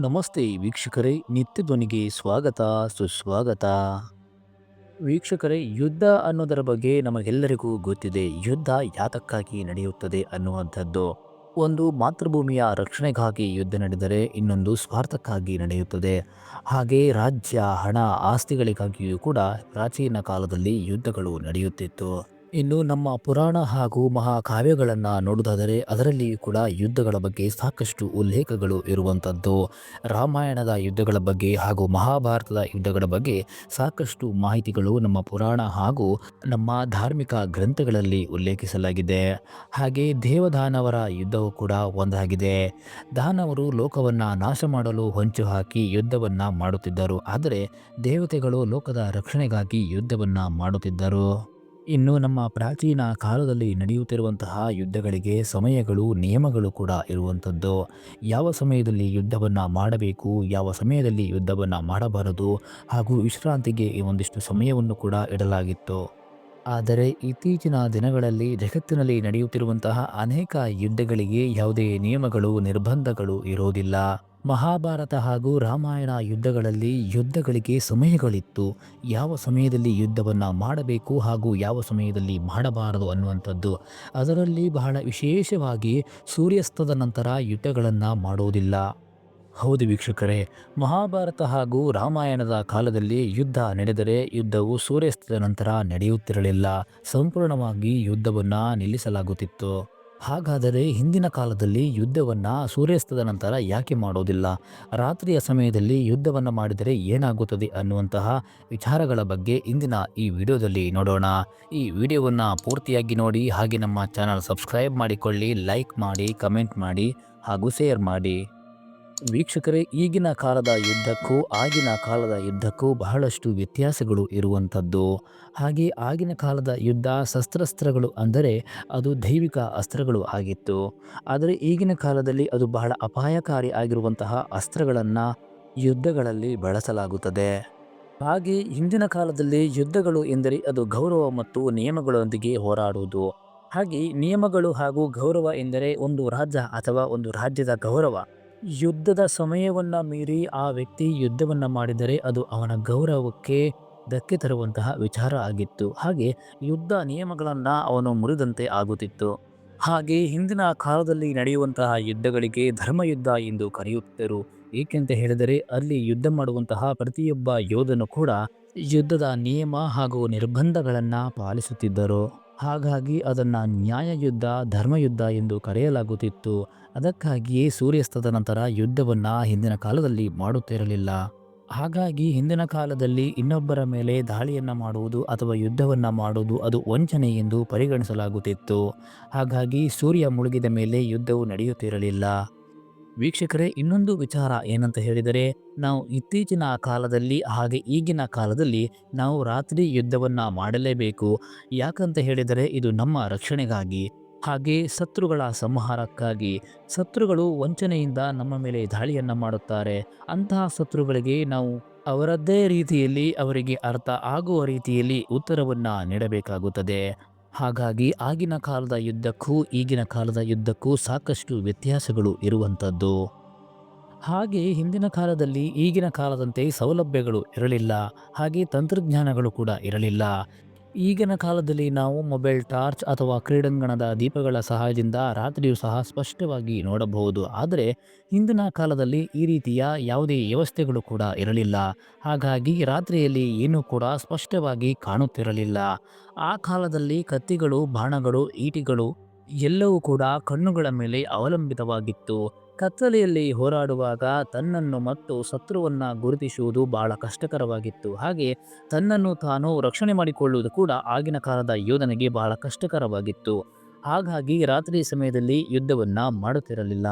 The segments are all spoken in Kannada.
ನಮಸ್ತೆ ವೀಕ್ಷಕರೇ, ನಿತ್ಯ ಧ್ವನಿಗೆ ಸ್ವಾಗತ, ಸುಸ್ವಾಗತ. ವೀಕ್ಷಕರೇ, ಯುದ್ಧ ಅನ್ನೋದರ ಬಗ್ಗೆ ನಮಗೆಲ್ಲರಿಗೂ ಗೊತ್ತಿದೆ. ಯುದ್ಧ ಯಾತಕ್ಕಾಗಿ ನಡೆಯುತ್ತದೆ ಅನ್ನುವಂಥದ್ದು. ಒಂದು ಮಾತೃಭೂಮಿಯ ರಕ್ಷಣೆಗಾಗಿ ಯುದ್ಧ ನಡೆದರೆ ಇನ್ನೊಂದು ಸ್ವಾರ್ಥಕ್ಕಾಗಿ ನಡೆಯುತ್ತದೆ. ಹಾಗೆ ರಾಜ್ಯ, ಹಣ, ಆಸ್ತಿಗಳಿಗಾಗಿಯೂ ಕೂಡ ಪ್ರಾಚೀನ ಕಾಲದಲ್ಲಿ ಯುದ್ಧಗಳು ನಡೆಯುತ್ತಿತ್ತು. ಇನ್ನು ನಮ್ಮ ಪುರಾಣ ಹಾಗೂ ಮಹಾಕಾವ್ಯಗಳನ್ನು ನೋಡುವುದಾದರೆ ಅದರಲ್ಲಿಯೂ ಕೂಡ ಯುದ್ಧಗಳ ಬಗ್ಗೆ ಸಾಕಷ್ಟು ಉಲ್ಲೇಖಗಳು ಇರುವಂಥದ್ದು. ರಾಮಾಯಣದ ಯುದ್ಧಗಳ ಬಗ್ಗೆ ಹಾಗೂ ಮಹಾಭಾರತದ ಯುದ್ಧಗಳ ಬಗ್ಗೆ ಸಾಕಷ್ಟು ಮಾಹಿತಿಗಳು ನಮ್ಮ ಪುರಾಣ ಹಾಗೂ ನಮ್ಮ ಧಾರ್ಮಿಕ ಗ್ರಂಥಗಳಲ್ಲಿ ಉಲ್ಲೇಖಿಸಲಾಗಿದೆ. ಹಾಗೆ ದೇವದಾನವರ ಯುದ್ಧವು ಕೂಡ ಒಂದಾಗಿದೆ. ದಾನವರು ಲೋಕವನ್ನು ನಾಶ ಮಾಡಲು ಹೊಂಚು ಹಾಕಿ ಯುದ್ಧವನ್ನು ಮಾಡುತ್ತಿದ್ದರು, ಆದರೆ ದೇವತೆಗಳು ಲೋಕದ ರಕ್ಷಣೆಗಾಗಿ ಯುದ್ಧವನ್ನು ಮಾಡುತ್ತಿದ್ದರು. ಇನ್ನು ನಮ್ಮ ಪ್ರಾಚೀನ ಕಾಲದಲ್ಲಿ ನಡೆಯುತ್ತಿರುವಂತಹ ಯುದ್ಧಗಳಿಗೆ ಸಮಯಗಳು, ನಿಯಮಗಳು ಕೂಡ ಇರುವಂಥದ್ದು. ಯಾವ ಸಮಯದಲ್ಲಿ ಯುದ್ಧವನ್ನು ಮಾಡಬೇಕು, ಯಾವ ಸಮಯದಲ್ಲಿ ಯುದ್ಧವನ್ನು ಮಾಡಬಾರದು ಹಾಗೂ ವಿಶ್ರಾಂತಿಗೆ ಒಂದಿಷ್ಟು ಸಮಯವನ್ನು ಕೂಡ ಇಡಲಾಗಿತ್ತು. ಆದರೆ ಇತ್ತೀಚಿನ ದಿನಗಳಲ್ಲಿ ಜಗತ್ತಿನಲ್ಲಿ ನಡೆಯುತ್ತಿರುವಂತಹ ಅನೇಕ ಯುದ್ಧಗಳಿಗೆ ಯಾವುದೇ ನಿಯಮಗಳು, ನಿರ್ಬಂಧಗಳು ಇರೋದಿಲ್ಲ ಮಹಾಭಾರತ ಹಾಗೂ ರಾಮಾಯಣ ಯುದ್ಧಗಳಲ್ಲಿ ಯುದ್ಧಗಳಿಗೆ ಸಮಯಗಳಿತ್ತು. ಯಾವ ಸಮಯದಲ್ಲಿ ಯುದ್ಧವನ್ನು ಮಾಡಬೇಕು ಹಾಗೂ ಯಾವ ಸಮಯದಲ್ಲಿ ಮಾಡಬಾರದು ಅನ್ನುವಂಥದ್ದು, ಅದರಲ್ಲಿ ಬಹಳ ವಿಶೇಷವಾಗಿ ಸೂರ್ಯಾಸ್ತದ ನಂತರ ಯುದ್ಧಗಳನ್ನು ಮಾಡೋದಿಲ್ಲ. ಹೌದು ವೀಕ್ಷಕರೇ, ಮಹಾಭಾರತ ಹಾಗೂ ರಾಮಾಯಣದ ಕಾಲದಲ್ಲಿ ಯುದ್ಧ ನಡೆದರೆ ಯುದ್ಧವು ಸೂರ್ಯಾಸ್ತದ ನಂತರ ನಡೆಯುತ್ತಿರಲಿಲ್ಲ. ಸಂಪೂರ್ಣವಾಗಿ ಯುದ್ಧವನ್ನು ನಿಲ್ಲಿಸಲಾಗುತ್ತಿತ್ತು. ಹಾಗಾದರೆ ಹಿಂದಿನ ಕಾಲದಲ್ಲಿ ಯುದ್ಧವನ್ನು ಸೂರ್ಯಾಸ್ತದ ನಂತರ ಯಾಕೆ ಮಾಡೋದಿಲ್ಲ? ರಾತ್ರಿಯ ಸಮಯದಲ್ಲಿ ಯುದ್ಧವನ್ನು ಮಾಡಿದರೆ ಏನಾಗುತ್ತದೆ ಅನ್ನುವಂತಹ ವಿಚಾರಗಳ ಬಗ್ಗೆ ಇಂದಿನ ಈ ವಿಡಿಯೋದಲ್ಲಿ ನೋಡೋಣ. ಈ ವಿಡಿಯೋವನ್ನು ಪೂರ್ತಿಯಾಗಿ ನೋಡಿ, ಹಾಗೆ ನಮ್ಮ ಚಾನಲ್ ಸಬ್ಸ್ಕ್ರೈಬ್ ಮಾಡಿಕೊಳ್ಳಿ, ಲೈಕ್ ಮಾಡಿ, ಕಮೆಂಟ್ ಮಾಡಿ ಹಾಗೂ ಶೇರ್ ಮಾಡಿ. ವೀಕ್ಷಕರೇ, ಈಗಿನ ಕಾಲದ ಯುದ್ಧಕ್ಕೂ ಆಗಿನ ಕಾಲದ ಯುದ್ಧಕ್ಕೂ ಬಹಳಷ್ಟು ವ್ಯತ್ಯಾಸಗಳು ಇರುವಂಥದ್ದು. ಹಾಗೆ ಆಗಿನ ಕಾಲದ ಯುದ್ಧ ಶಸ್ತ್ರಾಸ್ತ್ರಗಳು ಅಂದರೆ ಅದು ದೈವಿಕ ಅಸ್ತ್ರಗಳು ಆಗಿತ್ತು. ಆದರೆ ಈಗಿನ ಕಾಲದಲ್ಲಿ ಅದು ಬಹಳ ಅಪಾಯಕಾರಿ ಆಗಿರುವಂತಹ ಅಸ್ತ್ರಗಳನ್ನು ಯುದ್ಧಗಳಲ್ಲಿ ಬಳಸಲಾಗುತ್ತದೆ. ಹಾಗೆ ಹಿಂದಿನ ಕಾಲದಲ್ಲಿ ಯುದ್ಧಗಳು ಎಂದರೆ ಅದು ಗೌರವ ಮತ್ತು ನಿಯಮಗಳೊಂದಿಗೆ ಹೋರಾಡುವುದು. ಹಾಗೆ ನಿಯಮಗಳು ಹಾಗೂ ಗೌರವ ಎಂದರೆ ಒಂದು ರಾಜ್ಯ ಅಥವಾ ಒಂದು ರಾಜ್ಯದ ಗೌರವ. ಯುದ್ಧದ ಸಮಯವನ್ನು ಮೀರಿ ಆ ವ್ಯಕ್ತಿ ಯುದ್ಧವನ್ನು ಮಾಡಿದರೆ ಅದು ಅವನ ಗೌರವಕ್ಕೆ ಧಕ್ಕೆ ತರುವಂತಹ ವಿಚಾರ ಆಗಿತ್ತು. ಹಾಗೆ ಯುದ್ಧ ನಿಯಮಗಳನ್ನು ಅವನು ಮುರಿದಂತೆ ಆಗುತ್ತಿತ್ತು. ಹಾಗೆ ಹಿಂದಿನ ಕಾಲದಲ್ಲಿ ನಡೆಯುವಂತಹ ಯುದ್ಧಗಳಿಗೆ ಧರ್ಮಯುದ್ಧ ಎಂದು ಕರೆಯುತ್ತಿದ್ದರು. ಏಕೆಂತ ಹೇಳಿದರೆ ಅಲ್ಲಿ ಯುದ್ಧ ಮಾಡುವಂತಹ ಪ್ರತಿಯೊಬ್ಬ ಯೋಧನು ಕೂಡ ಯುದ್ಧದ ನಿಯಮ ಹಾಗೂ ನಿರ್ಬಂಧಗಳನ್ನು ಪಾಲಿಸುತ್ತಿದ್ದರು. ಹಾಗಾಗಿ ಅದನ್ನು ನ್ಯಾಯಯುದ್ಧ, ಧರ್ಮಯುದ್ಧ ಎಂದು ಕರೆಯಲಾಗುತ್ತಿತ್ತು. ಅದಕ್ಕಾಗಿಯೇ ಸೂರ್ಯಾಸ್ತದ ನಂತರ ಯುದ್ಧವನ್ನು ಹಿಂದಿನ ಕಾಲದಲ್ಲಿ ಮಾಡುತ್ತಿರಲಿಲ್ಲ. ಹಾಗಾಗಿ ಹಿಂದಿನ ಕಾಲದಲ್ಲಿ ಇನ್ನೊಬ್ಬರ ಮೇಲೆ ದಾಳಿಯನ್ನು ಮಾಡುವುದು ಅಥವಾ ಯುದ್ಧವನ್ನು ಮಾಡುವುದು ಅದು ವಂಚನೆ ಎಂದು ಪರಿಗಣಿಸಲಾಗುತ್ತಿತ್ತು. ಹಾಗಾಗಿ ಸೂರ್ಯ ಮುಳುಗಿದ ಮೇಲೆ ಯುದ್ಧವು ನಡೆಯುತ್ತಿರಲಿಲ್ಲ. ವೀಕ್ಷಕರೇ, ಇನ್ನೊಂದು ವಿಚಾರ ಏನಂತ ಹೇಳಿದರೆ, ನಾವು ಇತ್ತೀಚಿನ ಕಾಲದಲ್ಲಿ, ಹಾಗೆ ಈಗಿನ ಕಾಲದಲ್ಲಿ ನಾವು ರಾತ್ರಿ ಯುದ್ಧವನ್ನು ಮಾಡಲೇಬೇಕು. ಯಾಕಂತ ಹೇಳಿದರೆ, ಇದು ನಮ್ಮ ರಕ್ಷಣೆಗಾಗಿ, ಹಾಗೆ ಶತ್ರುಗಳ ಸಂಹಾರಕ್ಕಾಗಿ. ಶತ್ರುಗಳು ವಂಚನೆಯಿಂದ ನಮ್ಮ ಮೇಲೆ ದಾಳಿಯನ್ನು ಮಾಡುತ್ತಾರೆ. ಅಂತಹ ಶತ್ರುಗಳಿಗೆ ನಾವು ಅವರದ್ದೇ ರೀತಿಯಲ್ಲಿ ಅವರಿಗೆ ಅರ್ಥ ಆಗುವ ರೀತಿಯಲ್ಲಿ ಉತ್ತರವನ್ನು ನೀಡಬೇಕಾಗುತ್ತದೆ. ಹಾಗಾಗಿ ಆಗಿನ ಕಾಲದ ಯುದ್ಧಕ್ಕೂ ಈಗಿನ ಕಾಲದ ಯುದ್ಧಕ್ಕೂ ಸಾಕಷ್ಟು ವ್ಯತ್ಯಾಸಗಳು ಇರುವಂಥದ್ದು. ಹಾಗೆ ಹಿಂದಿನ ಕಾಲದಲ್ಲಿ ಈಗಿನ ಕಾಲದಂತೆ ಸೌಲಭ್ಯಗಳು ಇರಲಿಲ್ಲ, ಹಾಗೆ ತಂತ್ರಜ್ಞಾನಗಳು ಕೂಡ ಇರಲಿಲ್ಲ. ಈಗಿನ ಕಾಲದಲ್ಲಿ ನಾವು ಮೊಬೈಲ್ ಟಾರ್ಚ್ ಅಥವಾ ಕ್ರೀಡಾಂಗಣದ ದೀಪಗಳ ಸಹಾಯದಿಂದ ರಾತ್ರಿಯೂ ಸಹ ಸ್ಪಷ್ಟವಾಗಿ ನೋಡಬಹುದು. ಆದರೆ ಹಿಂದಿನ ಕಾಲದಲ್ಲಿ ಈ ರೀತಿಯ ಯಾವುದೇ ವ್ಯವಸ್ಥೆಗಳು ಕೂಡ ಇರಲಿಲ್ಲ. ಹಾಗಾಗಿ ರಾತ್ರಿಯಲ್ಲಿ ಏನೂ ಕೂಡ ಸ್ಪಷ್ಟವಾಗಿ ಕಾಣುತ್ತಿರಲಿಲ್ಲ. ಆ ಕಾಲದಲ್ಲಿ ಕತ್ತಿಗಳು, ಬಾಣಗಳು, ಈಟಿಗಳು ಎಲ್ಲವೂ ಕೂಡ ಕಣ್ಣುಗಳ ಮೇಲೆ ಅವಲಂಬಿತವಾಗಿತ್ತು. ಕತ್ತಲೆಯಲ್ಲಿ ಹೋರಾಡುವಾಗ ತನ್ನನ್ನು ಮತ್ತು ಶತ್ರುವನ್ನು ಗುರುತಿಸುವುದು ಬಹಳ ಕಷ್ಟಕರವಾಗಿತ್ತು. ಹಾಗೆ ತನ್ನನ್ನು ತಾನು ರಕ್ಷಣೆ ಮಾಡಿಕೊಳ್ಳುವುದು ಕೂಡ ಆಗಿನ ಕಾಲದ ಯೋಧನಿಗೆ ಬಹಳ ಕಷ್ಟಕರವಾಗಿತ್ತು. ಹಾಗಾಗಿ ರಾತ್ರಿ ಸಮಯದಲ್ಲಿ ಯುದ್ಧವನ್ನು ಮಾಡುತ್ತಿರಲಿಲ್ಲ.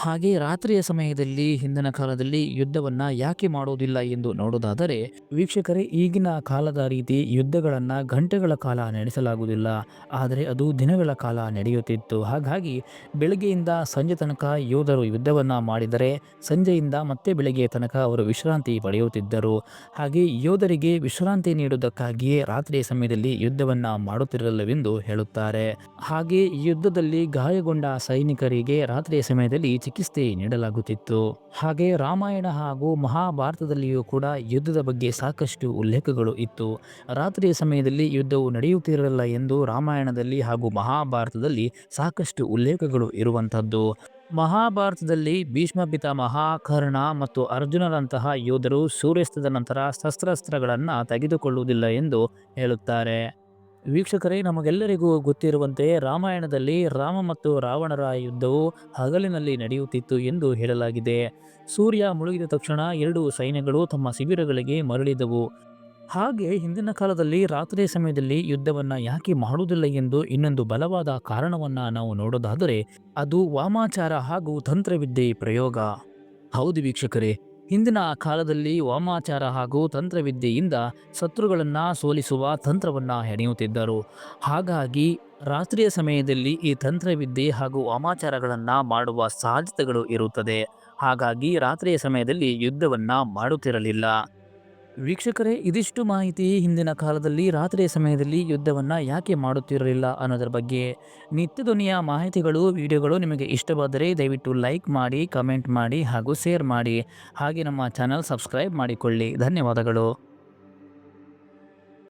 ಹಾಗೆ ರಾತ್ರಿಯ ಸಮಯದಲ್ಲಿ ಹಿಂದಿನ ಕಾಲದಲ್ಲಿ ಯುದ್ಧವನ್ನ ಯಾಕೆ ಮಾಡೋದಿಲ್ಲ ಎಂದು ನೋಡೋದಾದರೆ, ವೀಕ್ಷಕರೇ, ಈಗಿನ ಕಾಲದ ರೀತಿ ಯುದ್ಧಗಳನ್ನು ಗಂಟೆಗಳ ಕಾಲ ನಡೆಸಲಾಗುವುದಿಲ್ಲ. ಆದರೆ ಅದು ದಿನಗಳ ಕಾಲ ನಡೆಯುತ್ತಿತ್ತು. ಹಾಗಾಗಿ ಬೆಳಗ್ಗೆಯಿಂದ ಸಂಜೆ ತನಕ ಯೋಧರು ಯುದ್ಧವನ್ನು ಮಾಡಿದರೆ, ಸಂಜೆಯಿಂದ ಮತ್ತೆ ಬೆಳಗ್ಗೆ ತನಕ ಅವರು ವಿಶ್ರಾಂತಿ ಪಡೆಯುತ್ತಿದ್ದರು. ಹಾಗೆ ಯೋಧರಿಗೆ ವಿಶ್ರಾಂತಿ ನೀಡುವುದಕ್ಕಾಗಿಯೇ ರಾತ್ರಿಯ ಸಮಯದಲ್ಲಿ ಯುದ್ಧವನ್ನು ಮಾಡುತ್ತಿರಲಿಲ್ಲವೆಂದು ಹೇಳುತ್ತಾರೆ. ಹಾಗೆ ಯುದ್ಧದಲ್ಲಿ ಗಾಯಗೊಂಡ ಸೈನಿಕರಿಗೆ ರಾತ್ರಿಯ ಸಮಯದಲ್ಲಿ ಚಿಕಿತ್ಸೆ ನೀಡಲಾಗುತ್ತಿತ್ತು. ಹಾಗೆ ರಾಮಾಯಣ ಹಾಗೂ ಮಹಾಭಾರತದಲ್ಲಿಯೂ ಕೂಡ ಯುದ್ಧದ ಬಗ್ಗೆ ಸಾಕಷ್ಟು ಉಲ್ಲೇಖಗಳು ಇತ್ತು. ರಾತ್ರಿಯ ಸಮಯದಲ್ಲಿ ಯುದ್ಧವು ನಡೆಯುತ್ತಿರಲಿಲ್ಲ ಎಂದು ರಾಮಾಯಣದಲ್ಲಿ ಹಾಗೂ ಮಹಾಭಾರತದಲ್ಲಿ ಸಾಕಷ್ಟು ಉಲ್ಲೇಖಗಳು ಇರುವಂಥದ್ದು. ಮಹಾಭಾರತದಲ್ಲಿ ಭೀಷ್ಮ ಪಿತಾಮಹ, ಕರ್ಣ ಮತ್ತು ಅರ್ಜುನರಂತಹ ಯೋಧರು ಸೂರ್ಯಾಸ್ತದ ನಂತರ ಶಸ್ತ್ರಾಸ್ತ್ರಗಳನ್ನು ತೆಗೆದುಕೊಳ್ಳುವುದಿಲ್ಲ ಎಂದು ಹೇಳುತ್ತಾರೆ. ವೀಕ್ಷಕರೇ, ನಮಗೆಲ್ಲರಿಗೂ ಗೊತ್ತಿರುವಂತೆ ರಾಮಾಯಣದಲ್ಲಿ ರಾಮ ಮತ್ತು ರಾವಣರ ಯುದ್ಧವು ಹಗಲಿನಲ್ಲಿ ನಡೆಯುತ್ತಿತ್ತು ಎಂದು ಹೇಳಲಾಗಿದೆ. ಸೂರ್ಯ ಮುಳುಗಿದ ತಕ್ಷಣ ಎರಡು ಸೈನ್ಯಗಳು ತಮ್ಮ ಶಿಬಿರಗಳಿಗೆ ಮರಳಿದವು. ಹಾಗೆ ಹಿಂದಿನ ಕಾಲದಲ್ಲಿ ರಾತ್ರಿ ಸಮಯದಲ್ಲಿ ಯುದ್ಧವನ್ನು ಯಾಕೆ ಮಾಡುವುದಿಲ್ಲ ಎಂದು ಇನ್ನೊಂದು ಬಲವಾದ ಕಾರಣವನ್ನು ನಾವು ನೋಡೋದಾದರೆ, ಅದು ವಾಮಾಚಾರ ಹಾಗೂ ತಂತ್ರವಿದ್ಯೆ ಪ್ರಯೋಗ. ಹೌದು ವೀಕ್ಷಕರೇ ಹಿಂದಿನ ಕಾಲದಲ್ಲಿ ವಾಮಾಚಾರ ಹಾಗೂ ತಂತ್ರವಿದ್ಯೆಯಿಂದ ಶತ್ರುಗಳನ್ನು ಸೋಲಿಸುವ ತಂತ್ರವನ್ನು ಹೆಣೆಯುತ್ತಿದ್ದರು. ಹಾಗಾಗಿ ರಾತ್ರಿಯ ಸಮಯದಲ್ಲಿ ಈ ತಂತ್ರವಿದ್ಯೆ ಹಾಗೂ ವಾಮಾಚಾರಗಳನ್ನು ಮಾಡುವ ಸಾಧ್ಯತೆಗಳು ಇರುತ್ತದೆ. ಹಾಗಾಗಿ ರಾತ್ರಿಯ ಸಮಯದಲ್ಲಿ ಯುದ್ಧವನ್ನು ಮಾಡುತ್ತಿರಲಿಲ್ಲ. ವೀಕ್ಷಕರೇ, ಇದಿಷ್ಟು ಮಾಹಿತಿ ಹಿಂದಿನ ಕಾಲದಲ್ಲಿ, ರಾತ್ರಿಯ ಸಮಯದಲ್ಲಿ ಯುದ್ಧವನ್ನು ಯಾಕೆ ಮಾಡುತ್ತಿರಲಿಲ್ಲ ಅನ್ನೋದರ ಬಗ್ಗೆ ನಿತ್ಯ ದುನಿಯ ಮಾಹಿತಿಗಳು, ವಿಡಿಯೋಗಳು ನಿಮಗೆ ಇಷ್ಟವಾದರೆ ದಯವಿಟ್ಟು ಲೈಕ್ ಮಾಡಿ, ಕಮೆಂಟ್ ಮಾಡಿ ಹಾಗೂ ಶೇರ್ ಮಾಡಿ. ಹಾಗೆ ನಮ್ಮ ಚಾನಲ್ ಸಬ್ಸ್ಕ್ರೈಬ್ ಮಾಡಿಕೊಳ್ಳಿ. ಧನ್ಯವಾದಗಳು.